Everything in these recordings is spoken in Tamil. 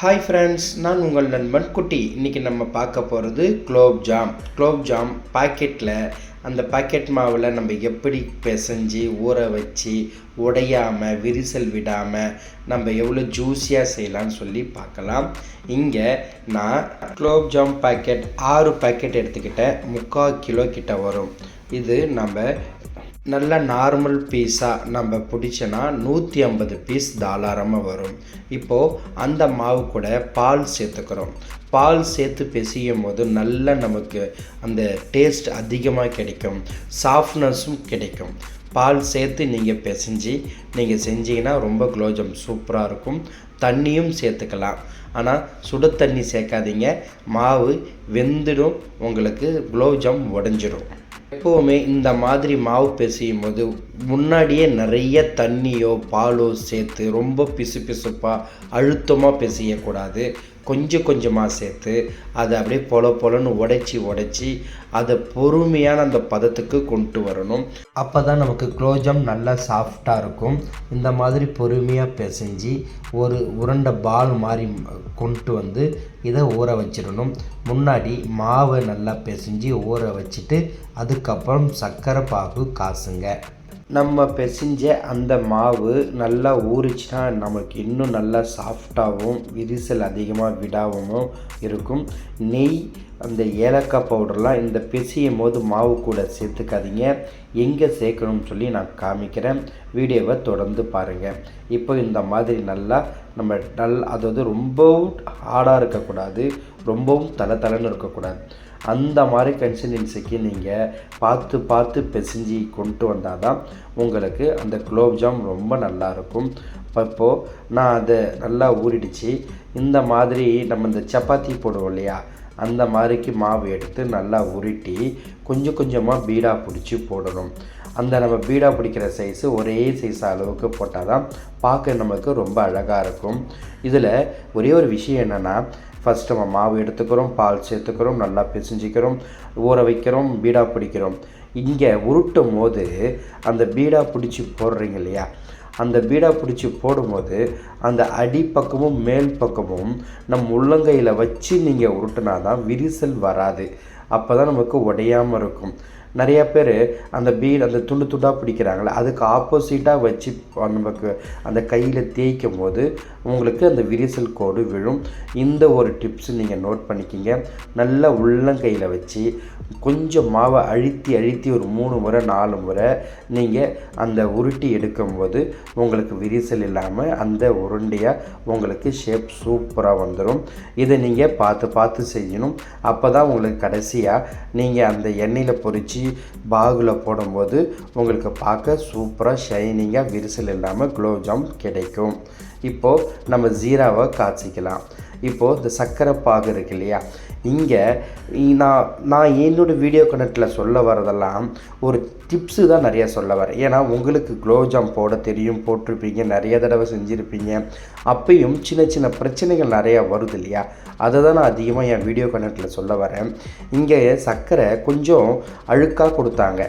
ஹாய் ஃப்ரெண்ட்ஸ் நான் உங்கள் நண்பன் குட்டி. இன்றைக்கி நம்ம பார்க்க போகிறது குலோப் ஜாம் குலோப் ஜாம் பாக்கெட்டில் அந்த பாக்கெட் மாவில் நம்ம எப்படி பிசைஞ்சு ஊற வச்சு உடையாமல் விரிசல் விடாமல் நம்ம எவ்வளோ ஜூஸியாக செய்யலாம்னு சொல்லி பார்க்கலாம். இங்கே நான் குலோப் ஜாம் பாக்கெட் ஆறு பாக்கெட் எடுத்துக்கிட்டேன். முக்கால் கிலோ கிட்ட வரும். இது நம்ம நல்ல நார்மல் பீஸாக நம்ம பிடிச்சோன்னா நூற்றி ஐம்பது பீஸ் தாராளமாக வரும். இப்போது அந்த மாவு கூட பால் சேர்த்துக்கிறோம். பால் சேர்த்து பிசையும் போது நல்ல நமக்கு அந்த டேஸ்ட் அதிகமாக கிடைக்கும். சாஃப்ட்னஸும் கிடைக்கும். பால் சேர்த்து நீங்கள் பிசைஞ்சு நீங்கள் செஞ்சீங்கன்னா ரொம்ப குலோஜம் சூப்பராக இருக்கும். தண்ணியும் சேர்த்துக்கலாம். ஆனால் சுடு தண்ணி சேர்க்காதீங்க. மாவு வெந்துடும் உங்களுக்கு குலோப்ஜாம் உடஞ்சிடும் எப்போவுமே இந்த மாதிரி மாவு பிசையும் போது முன்னாடியே நிறைய தண்ணியோ பாலோ சேர்த்து ரொம்ப பிசு பிசுப்பாக அழுத்தமாக பிசையக்கூடாது. கொஞ்சம் கொஞ்சமாக சேர்த்து அதை அப்படியே பொல பொலன்னு உடைச்சி உடைச்சி அதை பொறுமையான அந்த பதத்துக்கு கொண்டு வரணும். அப்போ தான் நமக்கு குலோஜாம் நல்லா சாஃப்டாக இருக்கும். இந்த மாதிரி பொறுமையாக பிசைஞ்சு ஒரு உருண்டை பால் மாதிரி கொண்டு வந்து இதை ஊற வச்சிடணும். முன்னாடி மாவை நல்லா பிசைஞ்சு ஊற வச்சுட்டு அதுக்கப்புறம் சர்க்கரை பாகு காசுங்க. நம்ம பிசைஞ்ச அந்த மாவு நல்லா ஊறிச்சுன்னா நமக்கு இன்னும் நல்லா சாஃப்டாகவும் விரிசல் அதிகமாக விடாகவும் இருக்கும். நெய் அந்த ஏலக்காய் பவுடர்லாம் இந்த பிசையும் போது மாவு கூட சேர்த்துக்காதீங்க. எங்கே சேர்க்கணும்னு சொல்லி நான் காமிக்கிறேன். வீடியோவை தொடர்ந்து பாருங்கள் இப்போ இந்த மாதிரி நல்லா நம்ம நல் அதாவது ரொம்பவும் ஹார்டாக இருக்கக்கூடாது. ரொம்பவும் தலை தலைன்னு இருக்கக்கூடாது. அந்த மாதிரி கன்சிஸ்டன்சிக்கு நீங்கள் பார்த்து பார்த்து பிசைஞ்சு கொண்டு வந்தால் தான் உங்களுக்கு அந்த குலோப்ஜாம் ரொம்ப நல்லாயிருக்கும் இப்போது நான் அதை நல்லா ஊறிடுச்சு. இந்த மாதிரி நம்ம இந்த சப்பாத்தி போடுவோம் இல்லையா? அந்த மாதிரிக்கு மாவு எடுத்து நல்லா உருட்டி கொஞ்சம் கொஞ்சமாக பீடா பிடிச்சி போடணும். அந்த நம்ம பீடா பிடிக்கிற சைஸு ஒரே சைஸ் அளவுக்கு போட்டால் தான் பார்க்க நமக்கு ரொம்ப அழகாக இருக்கும். இதில் ஒரே ஒரு விஷயம் என்னென்னா ஃபஸ்ட் நம்ம மாவு எடுத்துக்கிறோம் பால் சேர்த்துக்கிறோம் நல்லா பிசைஞ்சிக்கிறோம் ஊற வைக்கிறோம் பீடா பிடிக்கிறோம். இங்கே உருட்டும் போது அந்த பீடா பிடிச்சி போடுறீங்க இல்லையா? அந்த பீடா பிடிச்சி போடும்போது அந்த அடிப்பக்கமும் மேல் பக்கமும் நம் உள்ளங்கையில் வச்சு நீங்கள் உருட்டினா தான் விரிசல் வராது. அப்போ தான் நமக்கு உடையாமல் இருக்கும். நிறைய பேர் அந்த பீட் அந்த துண்டு துண்டாக பிடிக்கிறாங்களே அதுக்கு ஆப்போசிட்டாக வச்சு நமக்கு அந்த கையில் தேய்க்கும் போது உங்களுக்கு அந்த விரிசல் கோடு விழும். இந்த ஒரு டிப்ஸ் நீங்கள் நோட் பண்ணிக்கிங்க. நல்லா உள்ளங்கையில் வச்சு கொஞ்சம் மாவை அழுத்தி அழுத்தி ஒரு மூணு முறை நாலு முறை நீங்கள் அந்த உருட்டி எடுக்கும்போது உங்களுக்கு விரிசல் இல்லாமல் அந்த உருண்டையாக உங்களுக்கு ஷேப் சூப்பராக வந்துடும் இதை நீங்கள் பார்த்து பார்த்து செய்யணும். அப்போ தான் உங்களுக்கு கடைசியாக நீங்கள் அந்த எண்ணெயில் பொறிச்சு பாகில் போடும்போது உங்களுக்கு பார்க்க சூப்பராக ஷைனிங்காக விரிசல் இல்லாமல் குலோப்ஜாம் கிடைக்கும். இப்போது நம்ம ஜீராவை காய்ச்சிக்கலாம். இப்போது இந்த சர்க்கரை பாகு இருக்கு இல்லையா? இங்கே நான் நான் என்னோடய வீடியோ கனெக்டில் சொல்ல வரதெல்லாம் ஒரு டிப்ஸு தான் நிறைய சொல்ல வரேன் ஏன்னா உங்களுக்கு குலோப்ஜாம் போட தெரியும் போட்டிருப்பீங்க நிறைய தடவை செஞ்சுருப்பீங்க. அப்பையும் சின்ன சின்ன பிரச்சனைகள் நிறையா வருது இல்லையா? அதை தான் நான் அதிகமாக என் வீடியோ கனெக்டில் சொல்ல வரேன் இங்கே சர்க்கரை கொஞ்சம் அழுக்காக கொடுத்தாங்க.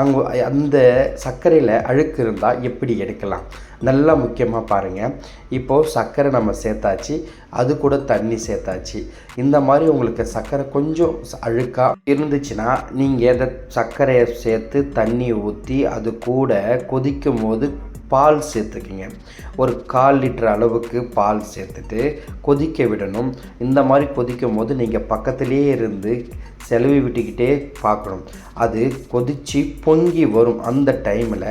அங்கே அந்த சர்க்கரையில் அழுக்கு இருந்தால் எப்படி எடுக்கலாம்? நல்லா முக்கியமாக பாருங்கள் இப்போது சர்க்கரை நம்ம சேர்த்தாச்சு. அது கூட தண்ணி சேர்த்தாச்சு. இந்த மாதிரி உங்களுக்கு சர்க்கரை கொஞ்சம் அழுக்காக இருந்துச்சுன்னா நீங்கள் எதை? சர்க்கரையை சேர்த்து தண்ணி ஊற்றி அது கூட கொதிக்கும் போது பால் சேர்த்துக்கிங்க. ஒரு கால் லிட்டர் அளவுக்கு பால் சேர்த்துட்டு கொதிக்க விடணும். இந்த மாதிரி கொதிக்கும் போது நீங்கள் பக்கத்துலேயே இருந்து செலவி விட்டுக்கிட்டே பார்க்கணும். அது கொதித்து பொங்கி வரும். அந்த டைமில்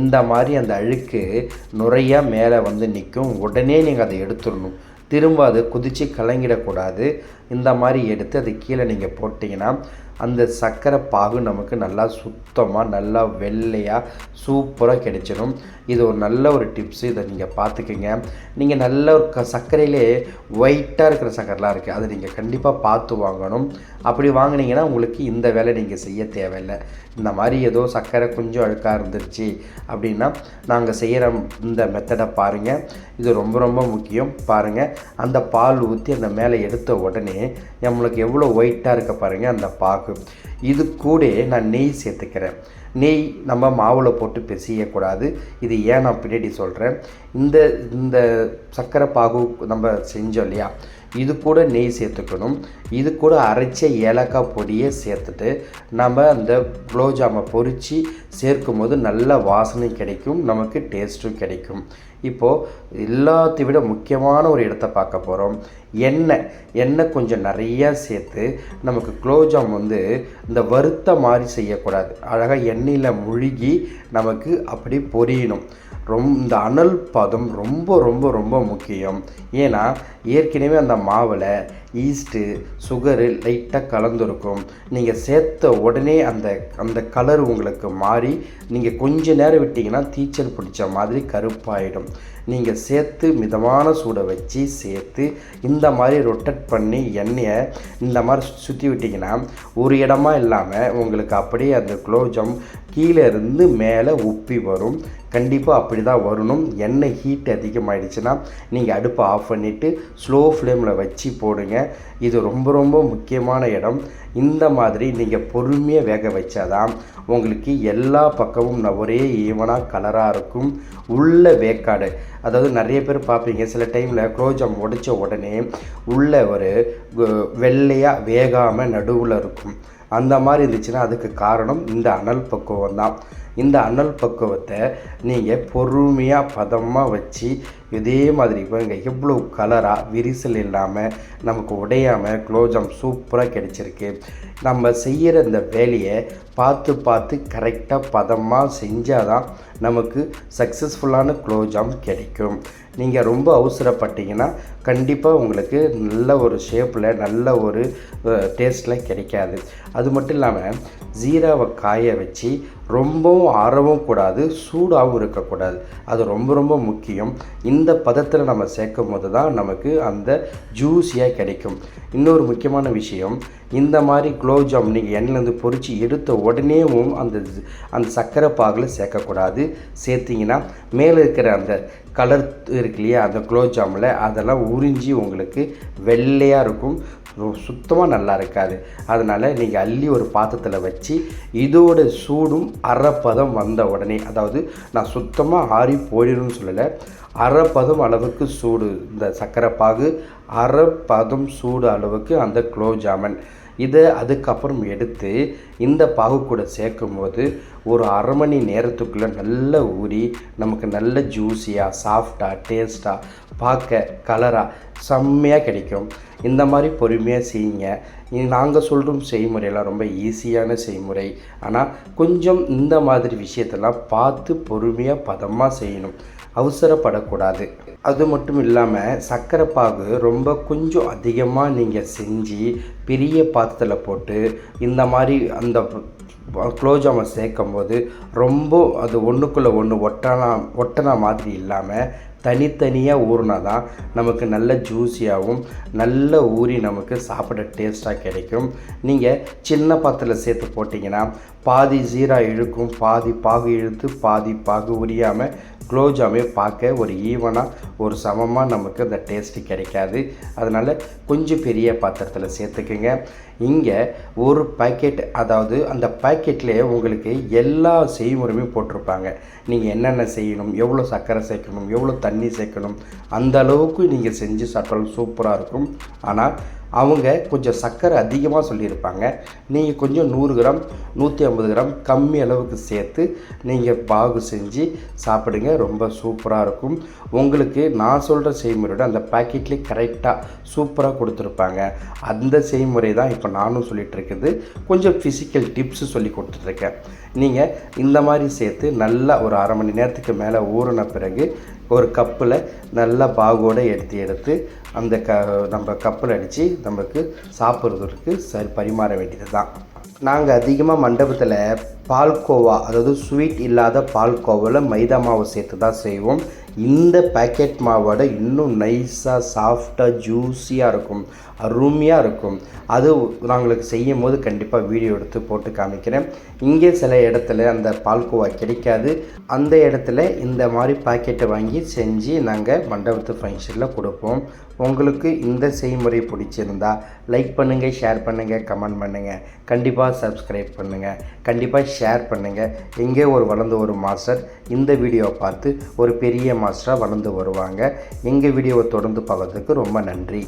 இந்த மாதிரி அந்த அழுக்கு நுறையாக மேலே வந்து நிற்கும் உடனே நீங்கள் அதை எடுத்துடணும். திரும்ப அதை குதித்து கலங்கிடக்கூடாது. இந்த மாதிரி எடுத்து அது கீழே நீங்கள் போட்டிங்கன்னா அந்த சர்க்கரை பாகு நமக்கு நல்லா சுத்தமாக நல்லா வெள்ளையாக சூப்பராக கிடைச்சிடும் இது ஒரு நல்ல ஒரு டிப்ஸு இதை நீங்கள் பார்த்துக்குங்க. நீங்கள் நல்ல ஒரு க சர்க்கரையிலே ஒயிட்டாக இருக்கிற சர்க்கரைலாம் இருக்குது அதை நீங்கள் கண்டிப்பாக பார்த்து வாங்கணும். அப்படி வாங்கினீங்கன்னா உங்களுக்கு இந்த வேலை நீங்கள் செய்ய தேவையில்லை. இந்த மாதிரி ஏதோ சர்க்கரை கொஞ்சம் அழுக்காக இருந்துருச்சு அப்படின்னா நாங்கள் செய்கிற இந்த மெத்தடை பாருங்கள் இது ரொம்ப ரொம்ப முக்கியம். பாருங்கள் அந்த பால் ஊற்றி அந்த மேலே எடுத்த உடனே நம்மளுக்கு எவ்வளோ ஒயிட்டாக இருக்க பாருங்கள் அந்த பாகு. இது கூட நான் நெய் சேர்த்துக்கிறேன். நெய் நம்ம மாவில் போட்டு பிசையக்கூடாது. இது ஏன் நான் பின்னாடி சொல்கிறேன் இந்த இந்த சர்க்கரை பாகு நம்ம செஞ்சோம் இல்லையா? இது கூட நெய் சேர்த்துக்கணும். இது கூட அரைச்ச ஏலக்காய் பொடியை சேர்த்துட்டு நம்ம அந்த குலோப்ஜாமை பொரித்து சேர்க்கும் போது நல்ல வாசனை கிடைக்கும் நமக்கு டேஸ்ட்டும் கிடைக்கும். இப்போது எல்லாத்தை விட முக்கியமான ஒரு இடத்த பார்க்க போகிறோம் எண்ணெய். எண்ணெய் கொஞ்சம் நிறையா சேர்த்து நமக்கு குலோப்ஜாம் வந்து இந்த வறுத்த மாதிரி செய்யக்கூடாது. அழகாக எண்ணெயில் முழுகி நமக்கு அப்படி பொரியணும். ரொம் இந்த அனல் பதம் ரொம்ப ரொம்ப ரொம்ப முக்கியம். ஏன்னா ஏற்கனவே அந்த மாவில் ஈஸ்ட்டு சுகரு லைட்டாக கலந்துருக்கும். நீங்கள் சேர்த்த உடனே அந்த அந்த கலர் உங்களுக்கு மாறி நீங்கள் கொஞ்ச நேரம் விட்டிங்கன்னா தீச்சல் பிடிச்ச மாதிரி கருப்பாயிடும். நீங்கள் சேர்த்து மிதமான சூடை வச்சு சேர்த்து இந்த மாதிரி ரொட்டட் பண்ணி எண்ணெயை இந்த மாதிரி சுற்றி விட்டிங்கன்னா ஒரு இடமா இல்லாமல் உங்களுக்கு அப்படியே அந்த குலோப்ஜாம் கீழே இருந்து மேலே உப்பி வரும். கண்டிப்பாக அப்படி தான் வரணும். எண்ணெய் ஹீட் அதிகமாகிடுச்சுன்னா நீங்கள் அடுப்பை ஆஃப் பண்ணிவிட்டு ஸ்லோ ஃப்ளேமில் வச்சு போடுங்க. இது ரொம்ப ரொம்ப முக்கியமான இடம். இந்த மாதிரி நீங்கள் பொறுமையாக வேக வச்சாதான் உங்களுக்கு எல்லா பக்கமும் ஒரே ஈவனாக கலராக இருக்கும். உள்ள வேக்காடு அதாவது நிறைய பேர் பார்ப்பீங்க சில டைமில் குரோஜம் உடைச்ச உடனே உள்ள ஒரு வெள்ளையாக வேகாமல் நடுவில் இருக்கும். அந்த மாதிரி இருந்துச்சுன்னா அதுக்கு காரணம் இந்த அனல் பக்குவம் தான் இந்த அனல் பக்குவத்தை நீங்கள் பொறுமையாக பதமாக வச்சு இதே மாதிரி பாருங்க எவ்வளோ கலராக விரிசல் இல்லாமல் நமக்கு உடையாமல் குலோஜாம் சூப்பராக கிடச்சிருக்கு. நம்ம செய்கிற இந்த வேலையை பார்த்து பார்த்து கரெக்டாக பதமாக செஞ்சால் தான் நமக்கு சக்ஸஸ்ஃபுல்லான குலோஜாம் கிடைக்கும். நீங்கள் ரொம்ப அவசரப்பட்டீங்கன்னா கண்டிப்பாக உங்களுக்கு நல்ல ஒரு ஷேப்பில் நல்ல ஒரு டேஸ்ட்டில் கிடைக்காது. அது மட்டும் இல்லாமல் ஜீராவை காய வச்சு ரொம்பவும் ஆறவும் கூடாது சூடாகவும் இருக்கக்கூடாது. அது ரொம்ப ரொம்ப முக்கியம். இந்த பதத்தில் நம்ம சேர்க்கும் போது தான் நமக்கு அந்த ஜூஸியாக கிடைக்கும். இன்னொரு முக்கியமான விஷயம் இந்த மாதிரி குலோப்ஜாம் நீங்கள் எண்ணெயிலேருந்து பொறிச்சு எடுத்த உடனேவும் அந்த அந்த சர்க்கரை பாகில் சேர்க்கக்கூடாது. சேர்த்திங்கன்னா மேலே இருக்கிற அந்த கலர் இருக்கு இல்லையா அந்த குலோப்ஜாமில் அதெல்லாம் உறிஞ்சி உங்களுக்கு வெள்ளையாக இருக்கும். சுத்தமாக நல்லா இருக்காது. அதனால் நீங்கள் அள்ளி ஒரு பாத்திரத்தில் வச்சு இதோட சூடும் அரைப்பதம் வந்த உடனே அதாவது நான் சுத்தமாக ஆறி போயிடும்னு சொல்லலை அரைப்பதம் அளவுக்கு சூடு இந்த சர்க்கரை பாகு அரைப்பதம் சூடு அளவுக்கு அந்த குலோப் ஜாமன். இதை அதுக்கப்புறம் எடுத்து இந்த பாகு கூட சேர்க்கும் போது ஒரு அரை மணி நேரத்துக்குள்ளே நல்ல ஊறி நமக்கு நல்ல ஜூஸியாக சாஃப்டாக டேஸ்ட்டாக பார்க்க கலராக செம்மையாக கிடைக்கும். இந்த மாதிரி பொறுமையாக செய்யுங்க. நாங்கள் சொல்கிறோம் செய்முறையெல்லாம் ரொம்ப ஈஸியான செய்முறை. ஆனால் கொஞ்சம் இந்த மாதிரி விஷயத்தெல்லாம் பார்த்து பொறுமையாக பதமாக செய்யணும். அவசரப்படக்கூடாது. அது மட்டும் இல்லாமல் சர்க்கரை பாகு ரொம்ப கொஞ்சம் அதிகமாக நீங்கள் செஞ்சு பெரிய பாத்திரத்தில் போட்டு இந்த மாதிரி அந்த குலோப்ஜாமை சேர்க்கும் போது ரொம்ப அது ஒன்றுக்குள்ளே ஒன்று ஒட்டனா ஒட்டனா மாதிரி இல்லாமல் தனித்தனியாக ஊறினா தான் நமக்கு நல்ல ஜூஸியாகவும் நல்ல ஊறி நமக்கு சாப்பிட டேஸ்ட்டாக கிடைக்கும். நீங்கள் சின்ன பாத்திரத்தில் சேர்த்து போட்டிங்கன்னா பாதி ஜீரா இழுக்கும் பாதி பாகு இழுத்து பாதி பாகு உரியாமல் குலோப்ஜாமே பார்க்க ஒரு ஈவனாக ஒரு சமமாக நமக்கு அந்த டேஸ்ட்டு கிடைக்காது. அதனால் கொஞ்சம் பெரிய பாத்திரத்தில் சேர்த்துக்குங்க. இங்கே ஒரு பாக்கெட் அதாவது அந்த பாக்கெட்லேயே உங்களுக்கு எல்லா செய்முறையுமே போட்டிருப்பாங்க. நீங்கள் என்னென்ன செய்யணும் எவ்வளோ சர்க்கரை சேர்க்கணும் எவ்வளோ தண்ணி சேர்க்கணும் அந்த அளவுக்கு நீங்கள் செஞ்சு சாப்பிட்டாலும் சூப்பராக இருக்கும். ஆனால் அவங்க கொஞ்சம் சர்க்கரை அதிகமாக சொல்லியிருப்பாங்க. நீங்கள் கொஞ்சம் நூறு கிராம் நூற்றி ஐம்பது கிராம் கம்மி அளவுக்கு சேர்த்து நீங்கள் பாகு செஞ்சு சாப்பிடுங்க ரொம்ப சூப்பராக இருக்கும். உங்களுக்கு நான் சொல்கிற செய்முறையோட அந்த பாக்கெட்லேயே கரெக்டாக சூப்பராக கொடுத்துருப்பாங்க. அந்த செய்முறை தான் இப்போ நானும் சொல்லிகிட்ருக்குது இருக்குது. கொஞ்சம் ஃபிசிக்கல் டிப்ஸு சொல்லி கொடுத்துட்ருக்கேன் நீங்கள் இந்த மாதிரி சேர்த்து நல்லா ஒரு அரை மணி நேரத்துக்கு மேலே ஊறின பிறகு ஒரு கப்பில் நல்லா பாகோடு எடுத்து எடுத்து அந்த க நம்ம கப்பில் அடித்து நமக்கு சாப்பிட்றதுக்கு சரி பரிமாற வேண்டியது தான். நாங்கள் அதிகமாக மண்டபத்தில் பால்கோவா அதாவது ஸ்வீட் இல்லாத பால்கோவாவில் மைதா மாவு சேர்த்து தான் செய்வோம். இந்த பாக்கெட் மாவோட இன்னும் நைஸாக சாஃப்டாக ஜூஸியாக இருக்கும். அருமையாக இருக்கும். அது நாங்களுக்கு செய்யும் போது கண்டிப்பாக வீடியோ எடுத்து போட்டு காமிக்கிறேன். இங்கே சில இடத்துல அந்த பால்கோவா கிடைக்காது. அந்த இடத்துல இந்த மாதிரி பாக்கெட்டை வாங்கி செஞ்சு நாங்கள் மண்டபத்து ஃபங்க்ஷனில் கொடுப்போம். உங்களுக்கு இந்த செய்முறை பிடிச்சிருந்தா லைக் பண்ணுங்கள் ஷேர் பண்ணுங்கள் கமெண்ட் பண்ணுங்கள் கண்டிப்பாக சப்ஸ்கிரைப் பண்ணுங்கள் கண்டிப்பாக ஷேர் பண்ணுங்கள் எங்கே ஒரு வளர்ந்த ஒரு மாஸ்டர் இந்த வீடியோவை பார்த்து ஒரு பெரிய மாஸ்டராக வளர்ந்து வருவாங்க. எங்கள் வீடியோவை தொடர்ந்து பார்க்கறதுக்கு ரொம்ப நன்றி.